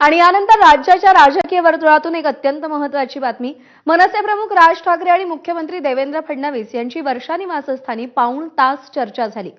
आणि यानंतर राज्याच्या राजकीय वर्तुळातून एक अत्यंत महत्वाची बातमी. मनसे प्रमुख राज ठाकरे आणि मुख्यमंत्री देवेंद्र फडणवीस यांची वर्षा निवासस्थानी पाऊण तास चर्चा झाली.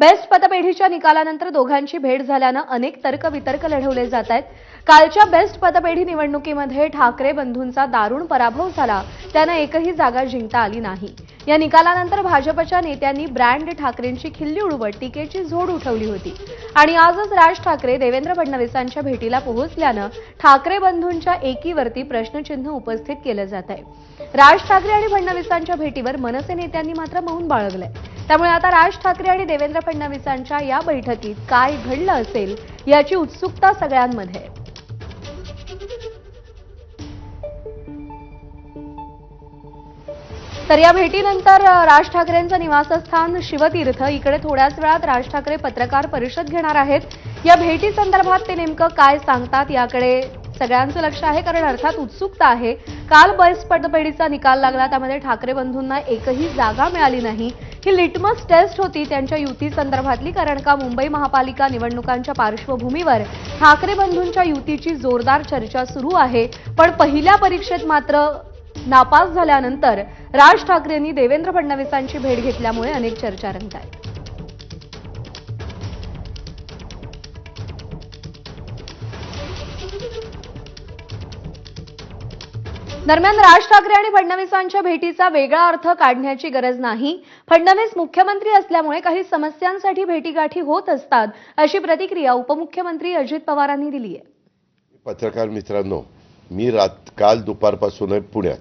बेस्ट पतपेढीच्या निकालानंतर दोघांची भेट झाल्यानं अनेक तर्कवितर्क लढवले जात आहेत. कालच्या बेस्ट पतपेढी निवडणुकीमध्ये ठाकरे बंधूंचा दारुण पराभव झाला. त्यांना एकही जागा जिंकता आली नाही. या निकालानंतर भाजपच्या नेत्यांनी ब्रँड ठाकरेंची खिल्ली उडवत टीकेची झोड उठवली होती. आणि आजच राज ठाकरे देवेंद्र फडणवीसांच्या भेटीला पोहोचल्यानं ठाकरे बंधूंच्या एकीवरती प्रश्नचिन्ह उपस्थित केलं जात आहे राज ठाकरे आणि फडणवीसांच्या भेटीवर मनसे नेत्यांनी मात्र मौन बाळगलंय. त्यामुळे आता राज ठाकरे आणि देवेंद्र फडणवीसांच्या या बैठकीत काय घडलं असेल याची उत्सुकता सगळ्यांमध्ये. आहे तर या भेटीनंतर राज ठाकरेंचं निवासस्थान शिवतीर्थ. इकडे थोड्याच वेळात राज ठाकरे पत्रकार परिषद घेणार आहेत. या भेटी संदर्भात ते नेमकं काय सांगतात याकडे सगळ्यांचं लक्ष आहे कारण अर्थात उत्सुकता आहे. काल बस पटपेढीचा निकाल लागला त्यामध्ये ठाकरे बंधूंना एकही जागा मिळाली नाही. ही लिटमस टेस्ट होती त्यांच्या युती संदर्भातली कारण का मुंबई महापालिका निवडणुकांच्या पार्श्वभूमीवर ठाकरे बंधूंच्या युतीची जोरदार चर्चा सुरू आहे. पण पहिल्या परीक्षेत मात्र नापास झाल्यानंतर राज ठाकरेंनी देवेंद्र फडणवीसांची भेट घेतल्यामुळे अनेक चर्चा रंगत आहेत. दरम्यान राज ठाकरे आणि फडणवीसांच्या भेटीचा वेगळा अर्थ काढण्याची गरज नाही. फडणवीस मुख्यमंत्री असल्यामुळे काही समस्यांसाठी भेटीगाठी होत असतात अशी प्रतिक्रिया उपमुख्यमंत्री अजित पवारांनी दिली आहे पत्रकार मित्रांनो मी रात काल दुपारपासून आहे पुण्यात.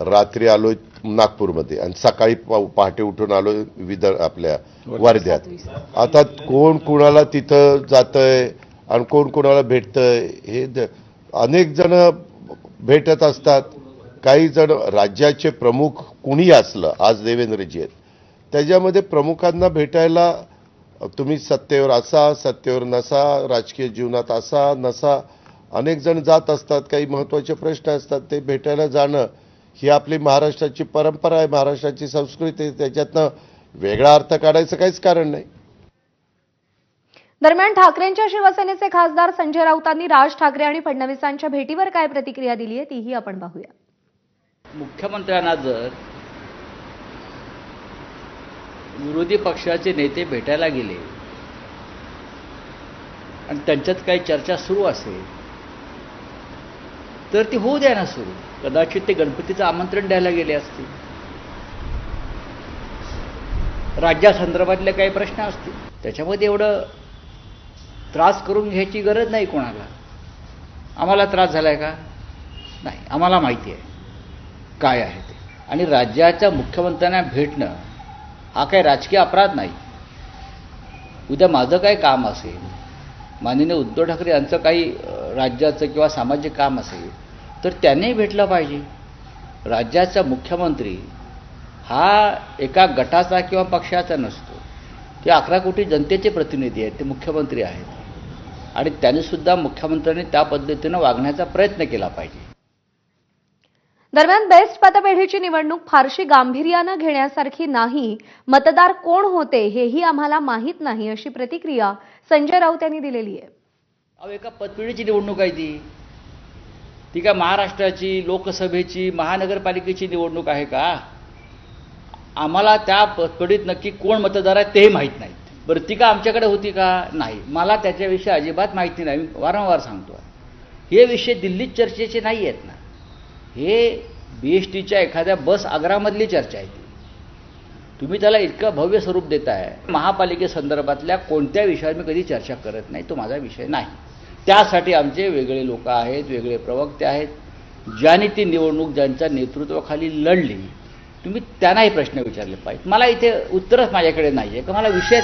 रात्री आलोय नागपूरमध्ये आणि सकाळी पा- पहाटे उठून आलोय विदर्भ आपल्या वर्ध्यात आता कोण कुणाला तिथं जातंय आणि कोण कुणाला भेटतंय हे अनेक जण भेटत असतात. काही जण राज्याचे प्रमुख कुणी असलं आज देवेंद्रजी आहेत. त्याच्यामध्ये प्रमुखांना भेटायला तुम्ही सत्तेवर असा सत्तेवर नसा राजकीय जीवनात असा नसा अनेक जण जात असतात काही महत्त्वाचे प्रश्न असतात ते भेटायला जाणं ही आपली महाराष्ट्राची परंपरा आहे महाराष्ट्राची संस्कृती आहे त्याच्यातनं वेगळा अर्थ काढायचं काहीच कारण नाही. दरम्यान ठाकरेंच्या शिवसेनेचे खासदार संजय राऊतांनी राज ठाकरे आणि फडणवीसांच्या भेटीवर काय प्रतिक्रिया दिली आहे तीही आपण पाहूया. मुख्यमंत्र्यांना जर विरोधी पक्षाचे नेते भेटायला गेले आणि त्यांच्यात काही चर्चा सुरू असेल तर ती होऊ द्या ना सुरू. कदाचित ते गणपतीचं आमंत्रण द्यायला गेले असतील. राज्यासंदर्भातले काही प्रश्न असतील. त्याच्यामध्ये एवढं त्रास करून घ्यायची गरज नाही कोणाला. आम्हाला त्रास झालाय का? नाही आम्हाला माहिती आहे. काय आहे ते. आणि राज्याच्या मुख्यमंत्र्यांना भेटणं हा काही राजकीय अपराध नाही. उद्या माझं काय काम असेल माननीय उद्धव ठाकरे यांचं काही राज्याचं किंवा सामाजिक काम असेल तर त्यांनी भेटलं पाहिजे. राज्याचा मुख्यमंत्री हा एका गटाचा किंवा पक्षाचा नसतो. ते अकरा कोटी जनतेचे प्रतिनिधी आहेत ते मुख्यमंत्री आहेत. आणि त्यांनीसुद्धा मुख्यमंत्र्यांनी त्या पद्धतीनं वागण्याचा प्रयत्न केला पाहिजे. दरम्यान बेस्ट पतपेढीची निवडणूक फारशी गांभीर्यानं घेण्यासारखी नाही मतदार कोण होते हेही आम्हाला माहीत नाही अशी प्रतिक्रिया संजय राऊत यांनी दिलेली आहे. अहो एका पतपिढीची निवडणूक आहे ती. ती काय महाराष्ट्राची लोकसभेची महानगरपालिकेची निवडणूक आहे का? आम्हाला त्या पतपिढीत नक्की कोण मतदार आहेत तेही माहीत नाहीत बरं ती का आमच्याकडे होती का? नाही. मला त्याच्याविषयी अजिबात माहिती नाही. मी वारंवार सांगतो. हे विषय दिल्लीत चर्चेचे नाही आहेत ना. हे बी एस टीच्या एखाद्या बस आग्रामधली चर्चा आहे ती. तुम्ही त्याला इतकं भव्य स्वरूप देताय. महापालिकेसंदर्भातल्या कोणत्या विषयावर मी कधी चर्चा करत नाही तो माझा विषय नाही. त्यासाठी आमचे वेगळे लोक आहेत वेगळे प्रवक्ते आहेत. ज्यांनी ती निवडणूक ज्यांच्या नेतृत्वाखाली लढली तुम्ही त्यांनाही प्रश्न विचारले पाहिजेत. मला इथे उत्तरच माझ्याकडे नाही आहे का मला विषय